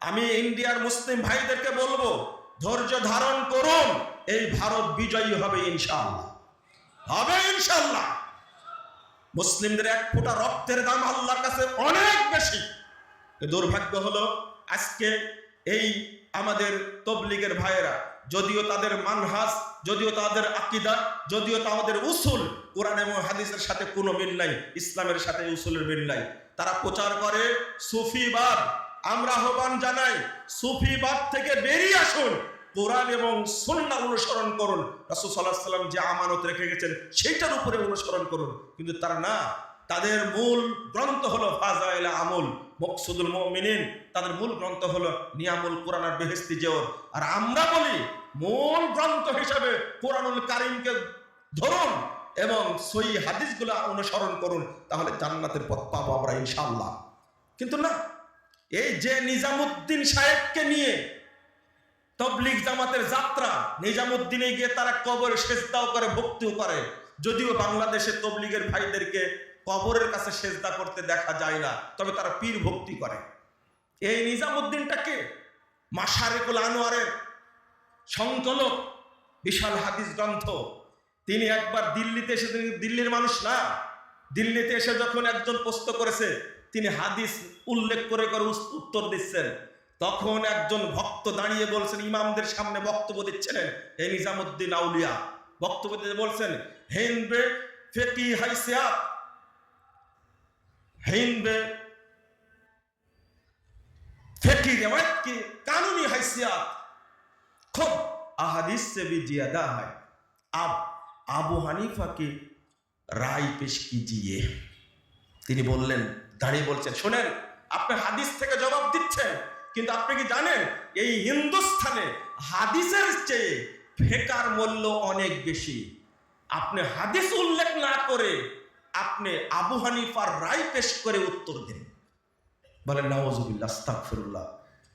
আমি ইন্ডিয়ার মুসলিম ভাইদেরকে বলব, ধৈর্য ধারণ করুন, এই ভারত বিজয়ী হবে ইনশাআল্লাহ। হবে ইনশাআল্লাহ। মুসলিমদের এক ফোঁটা রক্তের দাম আল্লাহর কাছে অনেক বেশি। দুর্ভাগ্য হলো, আজকে এই আমাদের তবলিগের ভাইয়েরা, যদিও তাদের মানহাস যদিও তাদের আকিদা, যদিও তাদের উসুল, কোরআন এবং হাদিসের সাথে কোনো মিল নাই, ইসলামের সাথে উসুলের মিল নাই। তারা প্রচার করে সুফিবাদ। আমরা আহ্বান জানাই সুফিবাদ থেকে বেরিয়ে আসুন। কোরআন এবং সুন্নাহ অনুসরণ করুন। রাসূল আলাইহি সাল্লাম যে আমানত রেখে গেছেন, সেইটার উপরে অনুসরণ করুন। কিন্তু তারা না। তাদের মূল গ্রন্থ হলো ফাজাইল আমল, মকসুদুল মুমিনিন। তাদের মূল গ্রন্থ হলো নিয়ামুল কোরআন আর বেহেস্তি জেওর আর আমরা বলি, মূল গ্রন্থ হিসাবে কোরআনুল কারিমকে ধরুন এবং সই হাদিসগুলো অনুসরণ করুন, তাহলে জান্নাতের পথ পাবো আমরা ইনশাআল্লাহ। কিন্তু না এই যে নিজামুদ্দিন সাহেবকে নিয়ে তবলিগ জামাতের যাত্রা, নিজামুদ্দিনে গিয়ে তারা কবর সেজদাও করে, ভক্তিও করে। যদিও বাংলাদেশে তবলিগের ভাইদেরকে কবরের কাছে সেজদা করতে দেখা যায় না, তবে তারা পীর ভক্তি করে। এই নিজামুদ্দিনটাকে মাসারেকুল আনোয়ারের সংকলক, বিশাল হাদিস গ্রন্থ। তিনি একবার দিল্লিতে এসে দিল্লির মানুষ না, দিল্লিতে এসে যখন একজন প্রশ্ন করেছে তিনি হাদিস উল্লেখ করে করে উস- উত্তর দিচ্ছেন তখন একজন ভক্ত দাঁড়িয়ে বলছেন ইমামদের সামনে বক্তব্য দিচ্ছিলেন এই নিজামুদ্দিন আউলিয়া বক্তব্য দিয়ে বলছেন হেনবে ফেকি হাইসিয়াত হেনবে ফেকি রেওয়ায়ত की कानूनी हैसियत खुद अहादीस से भी ज्यादा है अब আবু হানিফা की রায় পেশ कीजिए তিনি বললেন দাঁড়িয়ে বলছেন, শোনেন, আপনি হাদিস থেকে জবাব দিচ্ছেন, কিন্তু আপনি কি জানেন, এই হিন্দুস্থানে হাদিসের চেয়ে ফেকার মূল্য অনেক বেশি। আপনি হাদিস উল্লেখ না করে আপনি আবু হানিফার রায় পেশ করে উত্তর দিন। বলেন নওয়াজুবিল্লাহ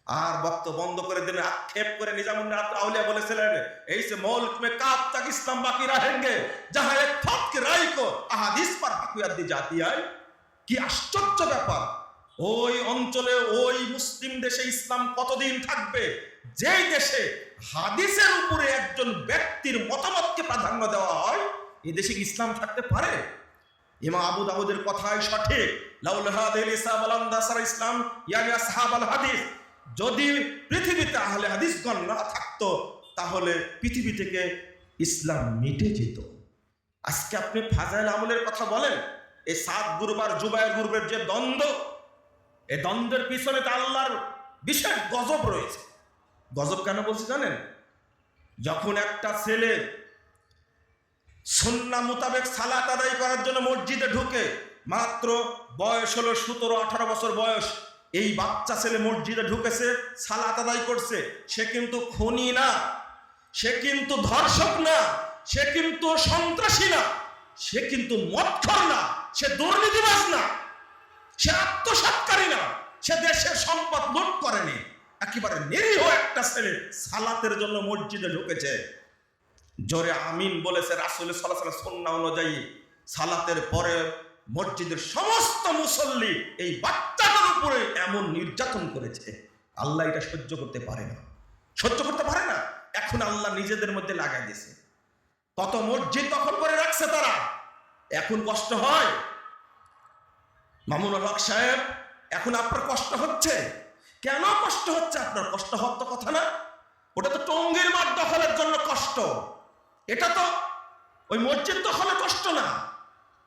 আর বক্ত বন্ধ করে দিলেন, আক্ষেপ করে নিজামুদ্দিন বলেছিলেন, এই সে মৌলক মে কাব তক ইসলাম বাকি रहेंगे जहां एक फक्त की राय को अहादीस पर हकूमत दी কি আশ্চর্য ব্যাপার। ওই অঞ্চলে ওই মুসলিম দেশে ইসলাম কতদিন থাকবে? যেই দেশে হাদিসের উপরে একজন ব্যক্তির মতামতকে প্রাধান্য দেওয়া হয়, এই দেশে ইসলাম থাকতে পারে? ইমাম আবু দাউদের কথাই সঠিক। ইসলাম আল হাদিস। যদি পৃথিবীতে আহলে হাদিসগণ না থাকতো, তাহলে পৃথিবী থেকে ইসলাম মিটে যেত। আজকে আপনি ফাজাইল আমলের কথা বলেন এই সাত গ্রুপ আর জুবাইর গ্রুপের যে দ্বন্দ্ব, এই দ্বন্দ্বের পিছনে তো আল্লাহর বিশেষ গজব রয়েছে। গজব কেন বলছি জানেন? যখন একটা ছেলে সন্না মোতাবেক সালাত আদায় করার জন্য মসজিদে ঢুকে, মাত্র বয়স হলো সতেরো, আঠারো বছর বয়স, এই বাচ্চা ছেলে মসজিদে ঢুকেছে, সালাত আদায় করছে, সে কিন্তু খনি না, সে কিন্তু ধর্ষক না, সে কিন্তু সন্ত্রাসী না, সে কিন্তু মৎখর না। সে দুর্নীতিবাজ না, সে আত্মসাৎকারী না, সে দেশের সম্পদ লুট করেনি, একেবারে নিরীহ একটা ছেলে সালাতের জন্য মসজিদে ঢুকেছে। জোরে আমিন বলেছে রাসুল সাল্লাহ সন্না অনুযায়ী সালাতের পরে মসজিদের সমস্ত মুসল্লি এই বাচ্চাটার উপরে এমন নির্যাতন করেছে। আল্লাহ এটা সহ্য করতে পারে না। সহ্য করতে পারে না? এখন আল্লাহ নিজেদের মধ্যে লাগাই দিয়েছে। কত মসজিদ দখল করে রাখছে তারা। এখন কষ্ট হয়? মামুনুল হক সাহেব, এখন আপনার কষ্ট হচ্ছে? কেন কষ্ট হচ্ছে আপনার? কষ্ট হওয়ার তো কথা না। ওটা তো টঙ্গির মাঠ দখলের জন্য কষ্ট। এটা তো ওই মসজিদ দখলে কষ্ট না।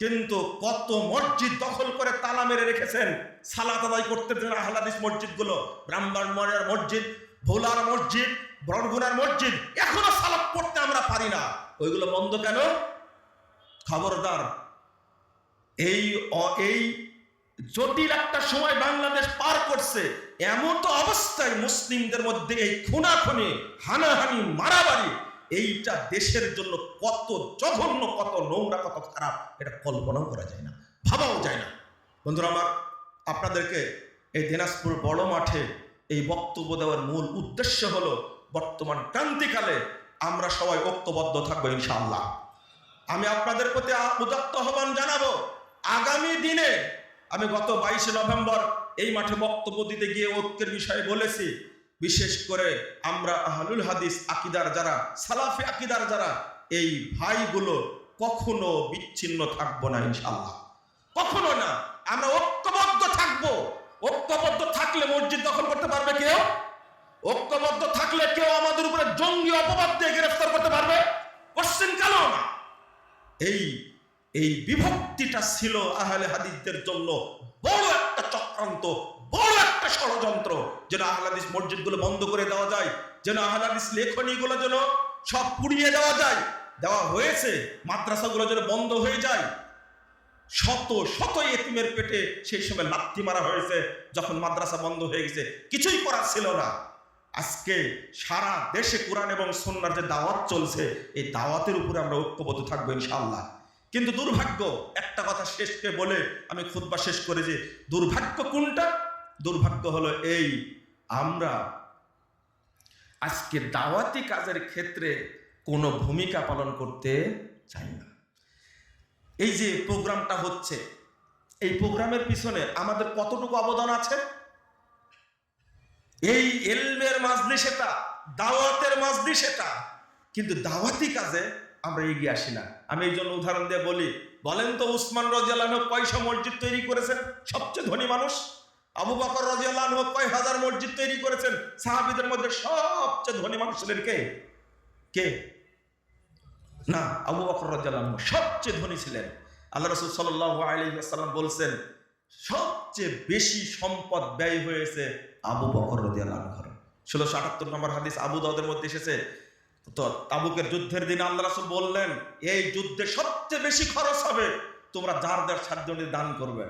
কিন্তু কত মসজিদ দখল করে তালা মেরে রেখেছেন সালাত আদায় করতে দেন আহলাদিস মসজিদগুলো ব্রাহ্মণবাড়িয়ার মসজিদ, ভোলার মসজিদ, বরগুনার মসজিদ, এখনও সালাত পড়তে আমরা পারি না। ওইগুলো বন্ধ কেন? খবরদার। এই এই জটিল একটা সময় বাংলাদেশ পার করছে। এমন তো অবস্থায় মুসলিমদের মধ্যে এই খুনাখুনি, হানাহানি, মারামারি, এইটা দেশের জন্য কত জঘন্য, কত নোংরা, কত খারাপ, এটা কল্পনাও করা যায় না, ভাবাও যায় না। বন্ধুরা আমার, আপনাদেরকে এই দিনাজপুর বড় মাঠে এই বক্তব্য দেওয়ার মূল উদ্দেশ্য হলো, বর্তমান ক্রান্তিকালে আমরা সবাই ঐক্যবদ্ধ থাকব ইনশাআল্লাহ। আমি আপনাদের প্রতি উদাত্ত আহ্বান জানাব। আগামী দিনে আমি গত বাইশে নভেম্বর এই মাঠে বক্তব্য দিতে গিয়ে ঐক্যের বিষয়ে বলেছি, বিশেষ করে আমরা আহলুল হাদিস আকিদার যারা, সালাফি আকিদার যারা, এই ভাইগুলো কখনো বিচ্ছিন্ন থাকব না ইনশাল্লাহ কখনো না, আমরা ঐক্যবদ্ধ থাকব। ঐক্যবদ্ধ থাকলে মসজিদ দখল করতে পারবে কেউ? ঐক্যবদ্ধ থাকলে কেউ আমাদের উপরে জঙ্গি অপবাদ দিয়ে গ্রেফতার করতে পারবে এই এই বিভক্তিটা ছিল আহলে হাদিসদের জন্য বড় একটা চক্রান্ত, বড় একটা ষড়যন্ত্র। যেন আহলে হাদিস মসজিদগুলো বন্ধ করে দেওয়া যায়, যেন আহলে হাদিস লেখনীগুলো যেন সব পুড়িয়ে দেওয়া যায়, দেওয়া হয়েছে, মাদ্রাসাগুলো যেন বন্ধ হয়ে যায়। শত শত এতিমের পেটে সেই সময় লাথি মারা হয়েছে, যখন মাদ্রাসা বন্ধ হয়ে গেছে, কিছুই করার ছিল না। আজকে সারা দেশে কোরআন এবং সন্ন্যার যে দাওয়াত চলছে, এই দাওয়াতের উপরে আমরা ঐক্যবদ্ধ থাকব ইনশাআল্লাহ। কিন্তু দুর্ভাগ্য, একটা কথা শেষকে বলে আমি খুতবা শেষ করে যে, দুর্ভাগ্য কোনটা? দুর্ভাগ্য হলো এই, আমরা আজকে দাওয়াতি কাজের ক্ষেত্রে কোনো ভূমিকা পালন করতে চাই না। এই যে প্রোগ্রামটা হচ্ছে, এই প্রোগ্রামের পিছনে আমাদের কতটুকু অবদান আছে? এই এলমের মাজলি সেটা, দাওয়াতের মাজলি সেটা। কিন্তু দাওয়াতি কাজে আমরা এগিয়ে আসি না। আমি এই জন্য উদাহরণ দিয়ে বলি, বলেন তো উসমান রাজিয়াল্লাহ কয়শো মসজিদ তৈরি করেছেন? সবচেয়ে ধনী মানুষ। আবু বকর রাজিয়াল্লাহ কয় হাজার মসজিদ তৈরি করেছেন? সাহাবিদের মধ্যে সবচেয়ে ধনী মানুষ ছিলেন কে? কে? না, আবু বকর রাজিয়াল্লাহ সবচেয়ে ধনী ছিলেন। আল্লাহ রসুল সাল্লাহ আলাইসাল্লাম বলছেন সবচেয়ে বেশি সম্পদ ব্যয় হয়েছে আবু বকর রাজিয়াল্লাহ ষোলোশো আটাত্তর নম্বর হাদিস আবু দাউদের মধ্যে এসেছে। তো তাবুকের যুদ্ধের দিন আল্লাহ রাসুল বললেন, এই যুদ্ধে সবচেয়ে বেশি খরচ হবে তোমরা যার যার সাধ্য দান করবে।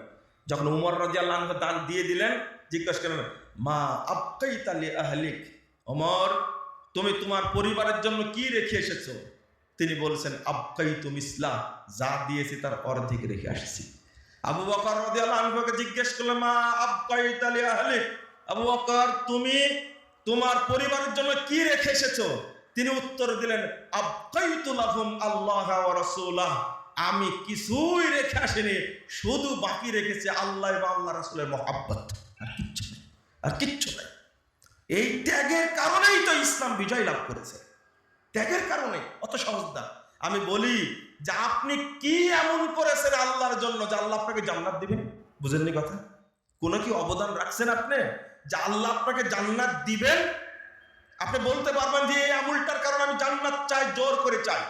যখন উমর রাজি আল্লাহ দান দিয়ে দিলেন, জিজ্ঞেস করেন মা আবকাই তালি আহলিক? অমর তুমি তোমার পরিবারের জন্য কি রেখে এসেছ? তিনি বলছেন আবকাই তুমি ইসলা যা দিয়েছি তার অর্ধেক রেখে আসছি। আবু বকর রাজি আল্লাহকে জিজ্ঞেস করলেন, মা আবকাই তালি আহলিক আবু বকর, তুমি তোমার পরিবারের জন্য কি রেখে এসেছ? তিনি উত্তর দিলেন আবকাইতুলাহুম আল্লাহ ওয়া রাসূলাহ। আমি কিছুই রেখে আসিনি, শুধু বাকি রেখেছি আল্লাহ এবং আল্লাহ রাসূলের মহাব্বত। আর কিচ্ছু নেই, আর কিচ্ছু নাই। এই ত্যাগের কারণেই তো ইসলাম বিজয় লাভ করেছে। ত্যাগের কারণে, অত সহজ আমি বলি যে আপনি কি এমন করেছেন আল্লাহর জন্য যে আল্লাহ আপনাকে জান্নাত দিবেন? বুঝেননি কথা? কোনো কি অবদান রাখছেন আপনি? যে আল্লাহ আপনাকে জান্নাত দিবেন? আপনি বলতে পারবেন যে এই আমুলটার কারণে আমি জান্নাত চাই, জোর করে চাই।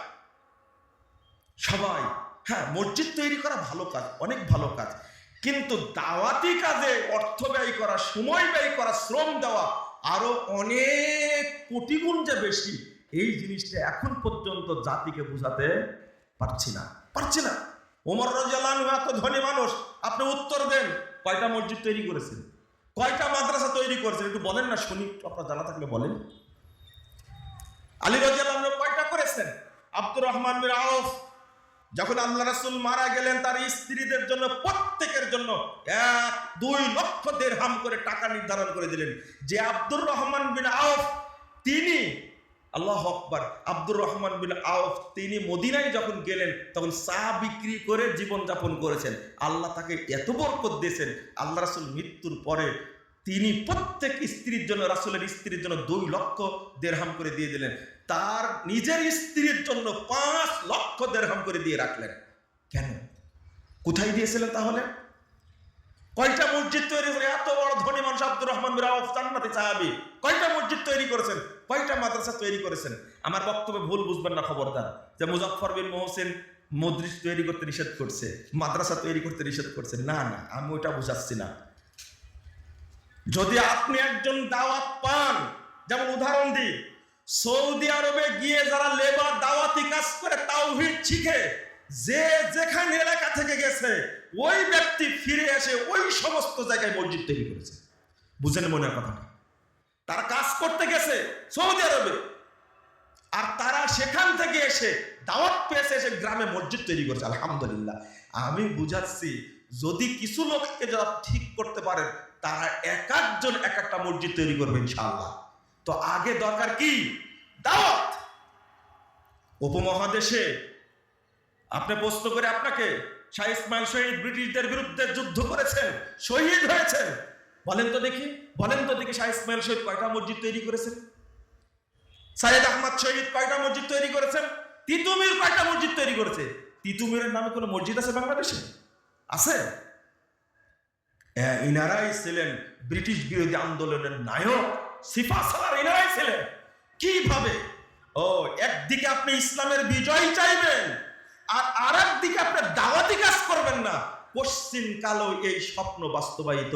সবাই হ্যাঁ মসজিদ তৈরি করা ভালো কাজ, অনেক ভালো কাজ। কিন্তু দাওয়াতি কাজে অর্থ ব্যয় করা, সময় ব্যয় করা, শ্রম দেওয়া আরও অনেক কোটি গুণ যে বেশি, এই জিনিসটা এখন পর্যন্ত জাতিকে বোঝাতে পারছি না পারছি না। ওমর রাজিয়াল্লাহু এত ধনী মানুষ, আপনি উত্তর দেন। কয়টা মসজিদ তৈরি করেছেন? কয়টা মাদ্রাসা তৈরি করেছেন? একটু বলেন না, শুনি আপনার জানা থাকলে বলেন। আলী রাজিয়াল্লাহু কয়টা করেছেন? আব্দুর রহমান বিন আউফ, যখন আল্লাহ রাসূল মারা গেলেন, তার স্ত্রীদের জন্য, প্রত্যেকের জন্য এক, দুই লক্ষ দেড়হাম করে টাকা নির্ধারণ করে দিলেন। যে আব্দুর রহমান বিন আউফ, তিনি আল্লাহ আকবার, আব্দুর রহমান বিন আউফ, তিনি মদিনায় যখন গেলেন, তখন চা বিক্রি করে জীবন যাপন করেছেন। আল্লাহ তাকে এত বরকত দিয়েছেন, আল্লাহ রাসূল মৃত্যুর পরে তিনি প্রত্যেক স্ত্রীর জন্য, রাসুলের স্ত্রীর জন্য দুই লক্ষ দেড়হাম করে দিয়ে দিলেন। তার নিজের স্ত্রীর জন্য পাঁচ লক্ষ দেড়হাম করে দিয়ে রাখলেন। কেন? কোথায় দিয়েছিলেন তাহলে? কয়টা মসজিদ তৈরি করে? এত বড় ধনী মানুষ আব্দুর রহমান আউফ জান্নাতে কয়টা মসজিদ তৈরি করেছেন? কয়টা মাদ্রাসা তৈরি করেছেন? আমার বক্তব্যে ভুল বুঝবেন না খবরদার। যে মুজাফফর বিন মোহসেন মদ্রিস তৈরি করতে নিষেধ করছে, মাদ্রাসা তৈরি করতে নিষেধ করছে। না না, আমি ওইটা বুঝাচ্ছি না। যদি আপনি একজন দাওয়াত পান, যেমন উদাহরণ দিই, সৌদি আরবে গিয়ে যারা লেবার দাওয়াতি কাজ করে, তাওহিদ শিখে, যে যেখানে এলাকা থেকে গেছে ওই ব্যক্তি ফিরে এসে ওই সমস্ত জায়গায় মসজিদ তৈরি করেছে। বুঝেন মনের কথাটা। তারা কাজ করতে গেছে সৌদি আরবে। আর তারা সেখান থেকে এসে দাওয়াত পেয়েছে, এসে গ্রামে মসজিদ তৈরি করেছে। আলহামদুলিল্লাহ। আমি বুঝাচ্ছি, যদি কিছু লোককে যারা ঠিক করতে পারেন তারা এক একজন এক একটা মসজিদ তৈরি করবে ইনশাআল্লাহ। তো আগে দরকার কি? দাওয়াত। উপমহাদেশে, আপনি প্রশ্ন করে আপনাকে শাহ শহীদ ব্রিটিশদের বিরুদ্ধে যুদ্ধ করেছেন শহীদ হয়েছেন। বলেন তো দেখি বলেন তো দেখি শাহ ইসমাইল শহীদ কয়টা মসজিদ তৈরি করেছেন? সাইয়েদ আহমদ শহীদ কয়টা মসজিদ তৈরি করেছেন? তিতুমির কয়টা মসজিদ তৈরি করেছে? তিতুমিরের নামে কোনো মসজিদ আছে বাংলাদেশে? আছে? হ্যাঁ, ইনারাই ছিলেন ব্রিটিশ বিরোধী আন্দোলনের নায়ক। সিফা সালার ইনারাই ছিলেন। কীভাবে? ও একদিকে আপনি ইসলামের বিজয় চাইবেন আর আর একদিকে আপনি দাওয়াতি কাজ করবেন না। পশ্চিম কালো এই স্বপ্ন বাস্তবায়িত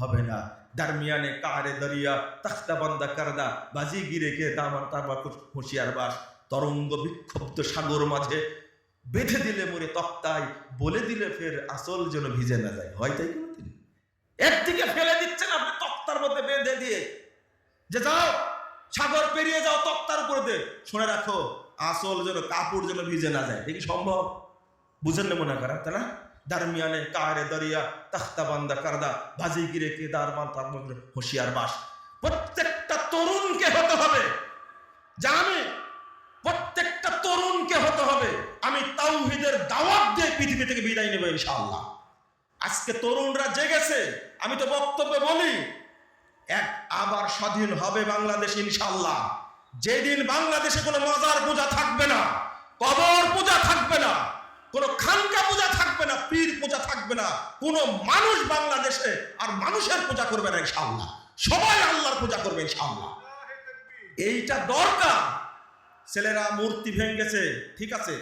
হবে না। দারমিয়ানে কারে দরিয়া, তখতা বন্দা করদা, বাজি গিরে কে দামান তারপর হুঁশিয়ার বাস। তরঙ্গ বিক্ষুব্ধ সাগর মাঝে বেঁধে দিলে মরে তক্তায়, বলে দিলে ফের আসল যেন ভিজে না যায়। হয় তাই একদিকে ফেলে দিচ্ছেন আপনি তক্তার মধ্যে বেঁধে দিয়ে। যে যাও, সাগর পেরিয়ে যাও তক্তার উপরে দে শুনে রাখো আসল যেন কাপড় যেন ভিজে না যায়। দেখি সম্ভব? বুঝেন না মনে করা তাই না? দারমিয়ানে কারে দরিয়া, তখতা বান্দা কারদা, বাজি গিরে কে দারমান তার মধ্যে হুঁশিয়ার বাস। প্রত্যেকটা তরুণকে হতে হবে। জানি প্রত্যেকটা তরুণকে হতে হবে। আমি তাওহিদের দাওয়াত দিয়ে পৃথিবী থেকে বিদায় নেব ইনশাআল্লাহ। আজকে তরুণরা জেগেছে। আমি তো বক্তব্য বলি, এক আবার স্বাধীন হবে বাংলাদেশ ইনশাআল্লাহ। যেদিন বাংলাদেশে কোনো মজার পূজা থাকবে না, কবর পূজা থাকবে না, কোনো খানকা পূজা থাকবে না, পীর পূজা থাকবে না, কোনো মানুষ বাংলাদেশে আর মানুষের পূজা করবে না ইনশাআল্লাহ। সবাই আল্লাহর পূজা করবে ইনশাআল্লাহ। এইটা দরকার। ছেলেরা মূর্তি ভেঙেছে, ঠিক আছে?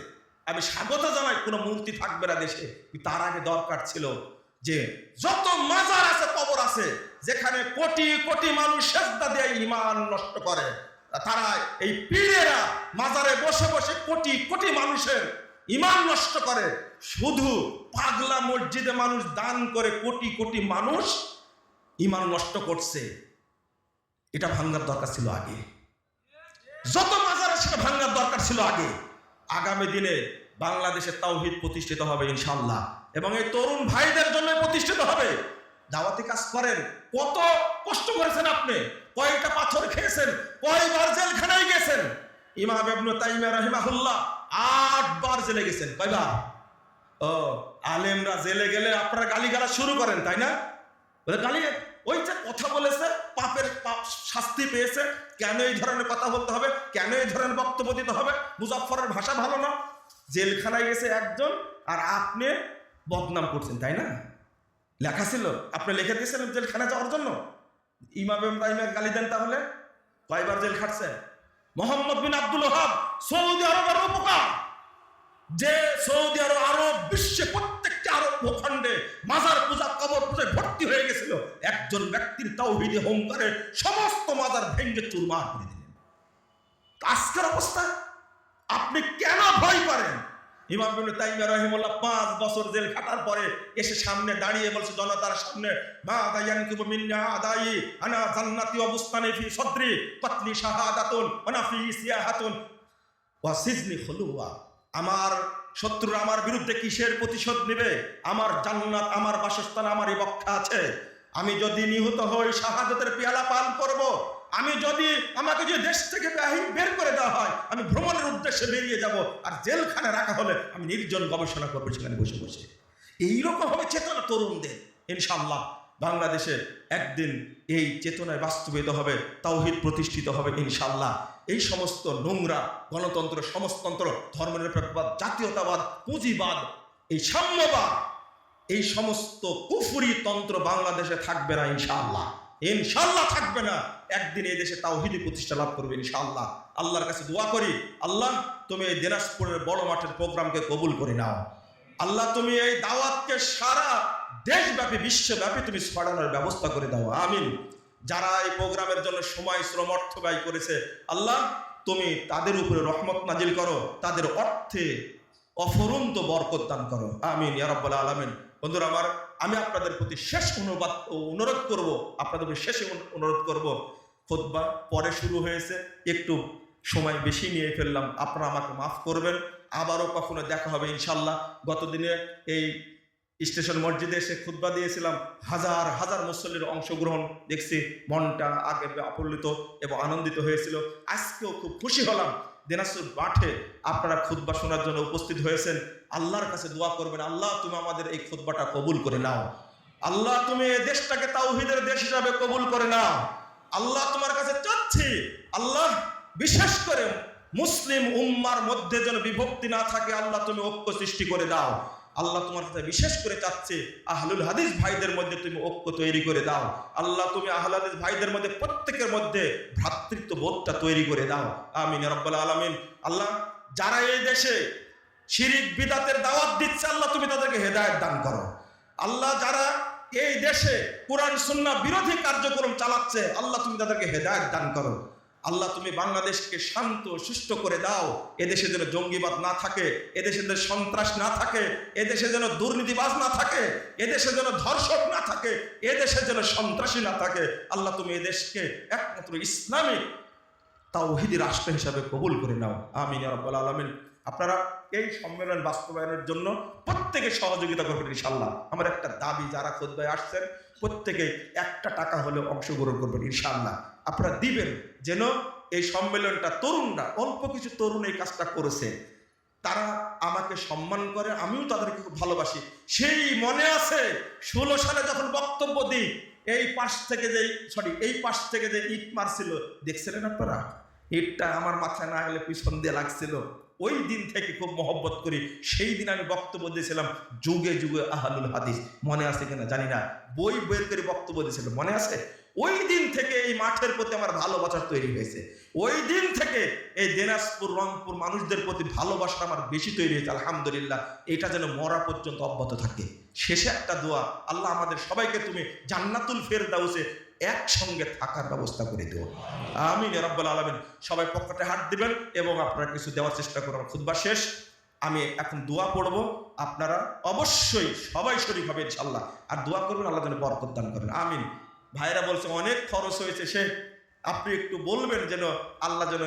আমি স্বাগত জানাই, কোনো মূর্তি থাকবে না দেশে। তার আগে দরকার ছিল যে যত মাজার আছে, কবর আছে, যেখানে কোটি কোটি মানুষ সেজদা দিয়ে ইমান নষ্ট করে। তারা এই পীরেরা মাজারে বসে বসে কোটি কোটি মানুষের ইমান নষ্ট করে। শুধু পাগলা মসজিদে মানুষ দান করে কোটি কোটি মানুষ ইমান নষ্ট করছে। এটা ভাঙ্গার দরকার ছিল আগে। যত মাজার সেটা ভাঙ্গার দরকার ছিল আগে। আগামী দিনে বাংলাদেশে তাওহিদ প্রতিষ্ঠিত হবে ইনশাল্লাহ এবং এই তরুণ ভাইদের জন্য প্রতিষ্ঠিত হবে। দাওয়াতি কাজ করেন। কত কষ্ট করেছেন আপনি? কয়টা পাথর খেয়েছেন? কয়বার জেলখানায় গেছেন? ইমাম ইবনু তাইমিয়া রাহিমাহুল্লাহ আটবার জেলে গেছেন। কয়বার? ও, আলেমরা জেলে গেলে আপনারা গালিগালা শুরু করেন, তাই না? বলে গালি ওই যে কথা বলেছে, পাপের পাপ শাস্তি পেয়েছে, কেন এই ধরনের কথা বলতে হবে? কেন এই ধরনের বক্তব্য দিতে হবে? মুজাফরের ভাষা ভালো না। জেলখানায় গেছে একজন, আর আপনি বদনাম করছেন, তাই না? লেখা ছিল। আপনি লিখে দিয়েছেন জেলখানা যাওয়ার জন্য। ইমাম ইমাম গালি দেন তাহলে? কয়বার jail খাটছেন Mohammad bin Abdul Wahab, Saudi আরবের উপকার যে সৌদি আরব আরব বিশ্বে প্রত্যেকটা আরব ভূখণ্ডে মাজার পূজা, কবর পূজায় ভর্তি হয়ে গেছিল। একজন ব্যক্তির তাওহিদে হোমকারে সমস্ত মাজার ভেঙ্গে চুরমার করে দিলেন। আজকের অবস্থা? আপনি কেন ভয় করেন ইমাম বিন তাইমিয়া রহিমাল্লাহ পাঁচ বছর জেল খাটার পরে এসে সামনে দাঁড়িয়ে বলছে, জনতার সামনে মা দায়ান কুবু মিন্না আদাই, আনা জান্নাতি অবস্থানে ফি সদরি, কতলি শাহাদাতুন ওয়া ফি সিয়াহাতুন। ওয়া সিজনি খুলুয়া, আমার শত্রুরা আমার বিরুদ্ধে কিসের প্রতিশোধ নেবে? আমার জান্নাত, আমার বাসস্থান, আমারই বক্ষা আছে। আমি যদি নিহত হই, শাহাদতের পেয়ালা পান করব। আমি যদি আমাকে যদি দেশ থেকে বের করে দেওয়া হয়, আমি ভ্রমণের উদ্দেশ্যে বেরিয়ে যাব আর জেলখানে রাখা হলে আমি নির্জন গবেষণা করব সেখানে বসে বসে। এইরকম হবে চেতনা তরুণদের ইনশাল্লাহ বাংলাদেশে একদিন এই চেতনায় বাস্তবায়িত হবে, তাওহিদ প্রতিষ্ঠিত হবে ইনশাল্লাহ এই সমস্ত নোংরা গণতন্ত্র, সমাজতন্ত্র ধর্মনিরপেক্ষবাদ জাতীয়তাবাদ, পুঁজিবাদ, এই সাম্যবাদ, এই সমস্ত কুফুরি তন্ত্র বাংলাদেশে থাকবে না, ইনশাআল্লাহ। ইনশাআল্লাহ থাকবে না। একদিন এই দেশে তাওহিদি প্রতিষ্ঠা লাভ করবে ইনশাআল্লাহ। আল্লাহর কাছে দোয়া করি, আল্লাহ তুমি এই দিনাজপুরের বড় মাঠের প্রোগ্রামকে কবুল করে নাও। আল্লাহ তুমি এই দাওয়াতকে সারা দেশব্যাপী, বিশ্বব্যাপী তুমি ছড়ানোর ব্যবস্থা করে দাও। আমিন। যারা এই প্রোগ্রামের জন্য সময়, শ্রম, অর্থ ব্যয় করেছে, আল্লাহ তুমি তাদের উপরে রহমত নাজিল করো, তাদের অর্থে অফরন্ত বরকত দান করো। আমিন ইয়ারব্বাল আলমিন। বন্ধুরা আমার, আমি আপনাদের প্রতি শেষ অনুবাদ, অনুরোধ করব, আপনাদের শেষে অনুরোধ করব, খোদবা পরে শুরু হয়েছে, একটু সময় বেশি নিয়ে ফেললাম, আপনারা আমাকে মাফ করবেন, আবারও কখনো দেখা হবে, ইনশাল্লাহ, গতদিনে এই স্টেশন মসজিদে এসে খুতবা দিয়েছিলাম, হাজার হাজার মুসল্লির অংশগ্রহণ দেখছি, মনটা আগে আপ্লুত এবং আনন্দিত হয়েছিল, আজকেও খুব খুশি হলাম, দিনাজপুর মাঠে আপনারা খুতবা শোনার জন্য উপস্থিত হয়েছেন আল্লাহর কাছে দোয়া করবেন, আল্লাহ তুমি আমাদের এই খুতবাটা কবুল করে নাও। আল্লাহ তুমি এই দেশটাকে তাওহিদের দেশ হিসাবে কবুল করে নাও। আল্লাহ তোমার কাছে চাচ্ছি, আল্লাহ বিশেষ করে মুসলিম উম্মার মধ্যে যেন বিভক্তি না থাকে, আল্লাহ তুমি ঐক্য সৃষ্টি করে দাও। আল্লাহ তোমার কাছে বিশেষ করে চাচ্ছে, আহলুল হাদিস ভাইদের মধ্যে তুমি ঐক্য তৈরি করে দাও। আল্লাহ তুমি আহলুল হাদিস ভাইদের মধ্যে প্রত্যেকের মধ্যে ভ্রাতৃত্ব বোধটা তৈরি করে দাও। আমিন রব্বাল আলামিন। আল্লাহ, যারা এই দেশে শিরিক বিদাতের দাওয়াত দিচ্ছে আল্লাহ, তুমি তাদেরকে হেদায়েত দান করো। আল্লাহ যারা এই দেশে কোরআন, সুন্নাহ বিরোধী কার্যক্রম চালাচ্ছে, আল্লাহ তুমি তাদেরকে হেদায়েত দান করো। আল্লাহ তুমি বাংলাদেশকে শান্ত সুস্থ করে দাও। এদেশে যেন জঙ্গিবাদ না থাকে, এদেশে যেন সন্ত্রাস না থাকে, এদেশে যেন দুর্নীতিবাজ না থাকে, এদেশে যেন ধর্ষক না থাকে, এদেশে যেন সন্ত্রাসী না থাকে, আল্লাহ তুমি এদেশকে একমাত্র ইসলামিক তাওহিদি রাষ্ট্র হিসাবে কবুল করে নাও। আমিন আলামিন। আপনারা এই সম্মেলন বাস্তবায়নের জন্য প্রত্যেকে সহযোগিতা করবেন ইনশাল্লাহ আমার একটা দাবি, যারা খোদ্দায় আসছেন, প্রত্যেকে একটা টাকা হলেও অংশগ্রহণ করবেন ইনশাল্লাহ আপনারা দিবেন যেন এই সম্মেলনটা তরুণরা, অল্প কিছু তরুণ এই কাজটা করেছে। তারা আমাকে সম্মান করে, আমিও তাদেরকে খুব ভালোবাসি। সেই মনে আছে ষোলো সালে যখন বক্তব্য দিই, এই পাশ থেকে যে, সরি, এই পাশ থেকে যে ইট মারছিল, দেখছিলেন আপনারা? ইটটা আমার মাথায় না হলে পিছন দিয়ে লাগছিল। ওই দিন থেকে খুব মহব্বত করি। সেই দিন আমি বক্তব্য দিয়েছিলাম, যুগে যুগে আহালুল হাদিস। মনে আছে কিনা? জানি না। বই বের করে বক্তব্য দিয়েছিল, মনে আছে? ওই দিন থেকে এই মাঠের প্রতি আমার ভালোবাসা তৈরি হয়েছে। ওই দিন থেকে এই দিনাজপুর, রংপুর মানুষদের প্রতি ভালোবাসা আমার বেশি তৈরি হয়েছে, আলহামদুলিল্লাহ। এটা যেন মরা পর্যন্ত অব্যাহত থাকে। শেষে একটা দোয়া, আল্লাহ আমাদের সবাইকে তুমি জান্নাতুল ফের দাউসে একসঙ্গে থাকার ব্যবস্থা করে দেব। আমি রব্বাল আলমেন। সবাই পকেটে হাত দিবেন এবং আপনারা কিছু দেওয়ার চেষ্টা করবেন খুদ্া শেষ। আমি এখন দোয়া পড়ব। আপনারা অবশ্যই সবাই শরীর হবে ইনশাল্লাহ আর দোয়া করবেন, আল্লাহ যেন বরকত দান করেন। আমিন। ভাইরা বলছে, অনেক খরচ হয়েছে সে। আপনি একটু বলবেন যেন আল্লাহ যেন